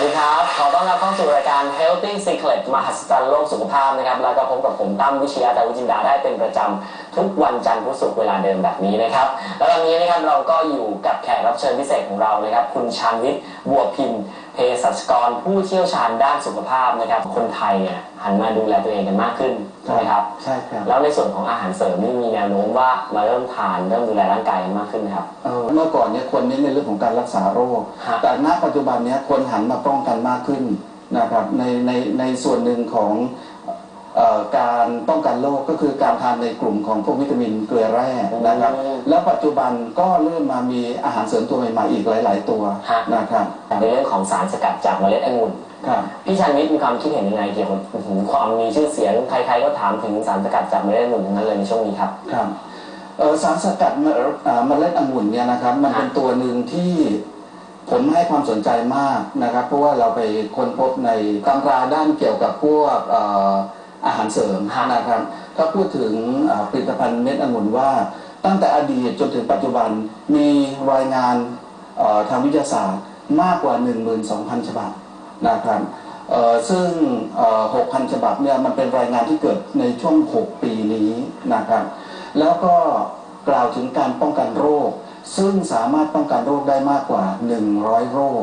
วัสดีครับ ขอต้อนรับเข้าสู่รายการ Healthy Secret มหัศจรรย์โลกสุขภาพนะครับ แล้วก็พบกับผมตั้มวิเชียร์ดาวิจินดาได้เป็นประจำ ทุกวันจันทร์พุธศุกร์เวลาเดิมแบบนี้นะครับ แล้ววันนี้นะครับเราก็อยู่กับแขกรับเชิญพิเศษของเรานะครับ คุณชานวิทย์บัวพิมพ์เภสัชกรผู้เชี่ยวชาญด้านสุขภาพนะครับ คนไทยเนี่ยหันมาดูแลตัวเองกันมากขึ้นใช่ไหมครับ ใช่ครับ แล้วในส่วนของอาหารเสริมนี่มีแนวโน้มว่ามาเริ่มทานเริ่มดูแลร่างกายกันมากขึ้นไหมครับ เอ่อเมื่อก่อนเนี่ยคนเน้นในเรื่องของการรักษาโรค ฮะ แต่ณปัจจุบันเนี้ยคนหันมาป้องกันมากขึ้นนะครับในในในส่วนหนึ่งของเอ่อการป้องกันโรค ก็คือการทานในกลุ่มของพวกวิตามินเกลือแร่นะครับ แล้วปัจจุบันก็เริ่มมามีอาหารเสริมตัวใหม่ๆอีกหลาย ๆ ตัวฮะนะครับในเรื่องของสารสกัดจากเมล็ดองุ่นครับพี่ชันวิทย์มีความคิดเห็นยังไงเกี่ยวกับอื้อหือความมีชื่อเสียงใครๆก็ถามถึงสารสกัดจากเมล็ดองุ่นทั้งนั้นเลยในช่วงนี้ครับครับเอ่อสารสกัดเมล็ดอ่าเมล็ดองุ่นเนี่ยนะครับ มันเป็นตัวหนึ่งที่ผมให้ความสนใจมากนะครับ เพราะว่าเราไปค้นพบในตำราด้านเกี่ยวกับพวกเอ่ออาหารเสริมฮะนะครับ ก็พูดถึงผลิตภัณฑ์เม็ดองุ่นว่า ตั้งแต่อดีตจนถึงปัจจุบันมีรายงานทางวิทยาศาสตร์มากกว่า 12,000 ฉบับนะครับซึ่ง 6,000 ฉบับเนี่ยมันเป็นรายงานที่เกิดในช่วง 6 ปีนี้นะครับ แล้วก็กล่าวถึงการป้องกันโรค ซึ่งสามารถป้องกันโรคได้มากกว่า 100 โรค